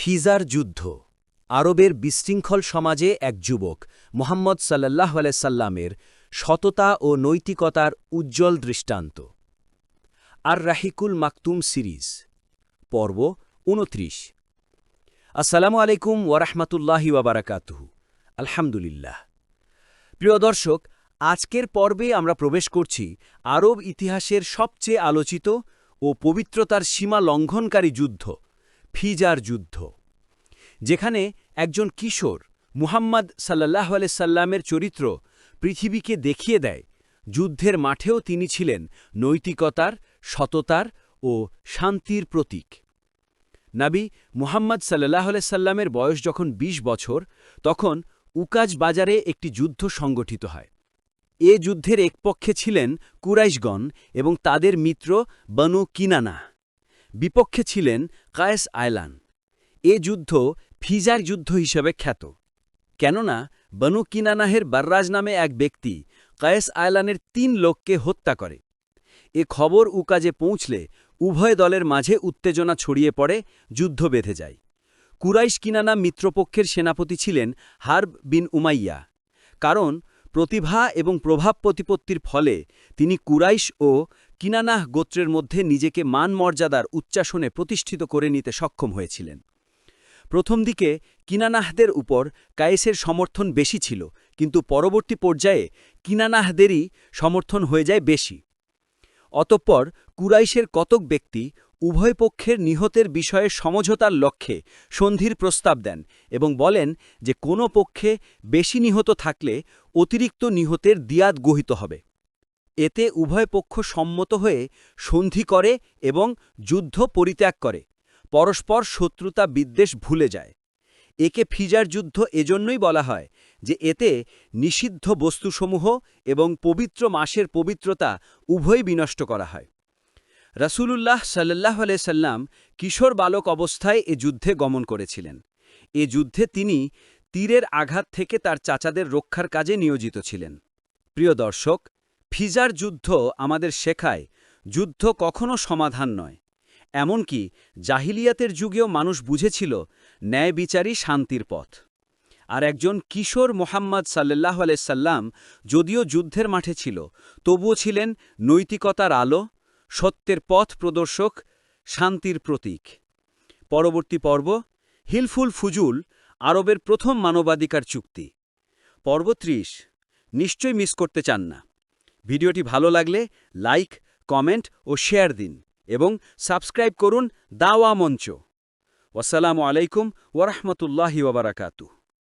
ফিজার যুদ্ধ। আরবের বিশৃঙ্খল সমাজে এক যুবক, মোহাম্মদ সাল্লাহ সাল্লামের সততা ও নৈতিকতার উজ্জ্বল দৃষ্টান্ত। আর রাহিকুল মাকতুম সিরিজ, পর্ব উনত্রিশ আসসালামু আলাইকুম ওয়ারাহমাতুল্লাহি ওয়াবারাকাতুহু আলহামদুলিল্লাহ। প্রিয় দর্শক, আজকের পর্বে আমরা প্রবেশ করছি আরব ইতিহাসের সবচেয়ে আলোচিত ও পবিত্রতার সীমা লঙ্ঘনকারী যুদ্ধ। ফিজার যুদ্ধ, যেখানে একজন কিশোর মুহাম্মদ সাল্লাহ সাল্লামের চরিত্র পৃথিবীকে দেখিয়ে দেয়। যুদ্ধের মাঠেও তিনি ছিলেন নৈতিকতার, সততার ও শান্তির প্রতীক। নাবি মুহাম্মদ সাল্লাহ সাল্লামের বয়স যখন ২০ বছর, তখন উকাজ বাজারে একটি যুদ্ধ সংগঠিত হয়। এ যুদ্ধের এক পক্ষে ছিলেন কুরাইশগণ এবং তাদের মিত্র বনু কিনানা। বিপক্ষে ছিলেন কায়েস আয়লান এ যুদ্ধ ফিজার যুদ্ধ হিসেবে খ্যাত। কেননা বনু কিনানাহের বার্রাজ নামে এক ব্যক্তি কায়েস আয়লানের তিন লোককে হত্যা করে। এ খবর উকাজে পৌঁছলে উভয় দলের মাঝে উত্তেজনা ছড়িয়ে পড়ে, যুদ্ধ বেঁধে যায়। কুরাইশ কিনানা মিত্রপক্ষের সেনাপতি ছিলেন হার্ব বিন উমাইয়া। কারণ প্রতিভা এবং প্রভাব প্রতিপত্তির ফলে তিনি কুরাইশ ও কিনানাহ গোত্রের মধ্যে নিজেকে মান মর্যাদার উচ্চাসনে প্রতিষ্ঠিত করে নিতে সক্ষম হয়েছিলেন। প্রথম দিকে কিনানাহদের উপর কায়েসের সমর্থন বেশি ছিল, কিন্তু পরবর্তী পর্যায়ে কিনানাহদেরই সমর্থন হয়ে যায় বেশি। অতঃপর কুরাইশের কতক ব্যক্তি উভয় পক্ষের নিহতের বিষয়ে সমঝোতার লক্ষ্যে সন্ধির প্রস্তাব দেন এবং বলেন যে কোনো পক্ষে বেশি নিহত থাকলে অতিরিক্ত নিহতের দিয়াদ গহিত হবে। এতে উভয় পক্ষ সম্মত হয়ে সন্ধি করে এবং যুদ্ধ পরিত্যাগ করে। পরস্পর শত্রুতা বিদ্বেষ ভুলে যায়। একে ফিজার যুদ্ধ এজন্যই বলা হয় যে এতে নিষিদ্ধ বস্তুসমূহ এবং পবিত্র মাসের পবিত্রতা উভয় বিনষ্ট করা হয়। রাসূলুল্লাহ সাল্লাহ সাল্লাম কিশোর বালক অবস্থায় এ যুদ্ধে গমন করেছিলেন। এ যুদ্ধে তিনি তীরের আঘাত থেকে তার চাচাদের রক্ষার কাজে নিয়োজিত ছিলেন। প্রিয় দর্শক, ফিজার যুদ্ধ আমাদের শেখায় যুদ্ধ কখনো সমাধান নয়। এমনকি জাহিলিয়াতের যুগেও মানুষ বুঝেছিল, ন্যায় বিচারই শান্তির পথ। আর একজন কিশোর মোহাম্মদ সাল্লাহ সাল্লাম যদিও যুদ্ধের মাঠে ছিল, তবুও ছিলেন নৈতিকতার আলো সত্যের পথ প্রদর্শক, শান্তির প্রতীক। পরবর্তী পর্ব, হিলফুল ফুজুল, আরবের প্রথম মানবাধিকার চুক্তি। পর্ব ত্রিশ, নিশ্চয়ই মিস করতে চান না। ভিডিওটি ভালো লাগলে লাইক, কমেন্ট ও শেয়ার দিন এবং সাবস্ক্রাইব করুন দাওয়া মঞ্চ। ওয়াসালামু আলাইকুম ওরহমতুল্লাহি ওবরাকাতু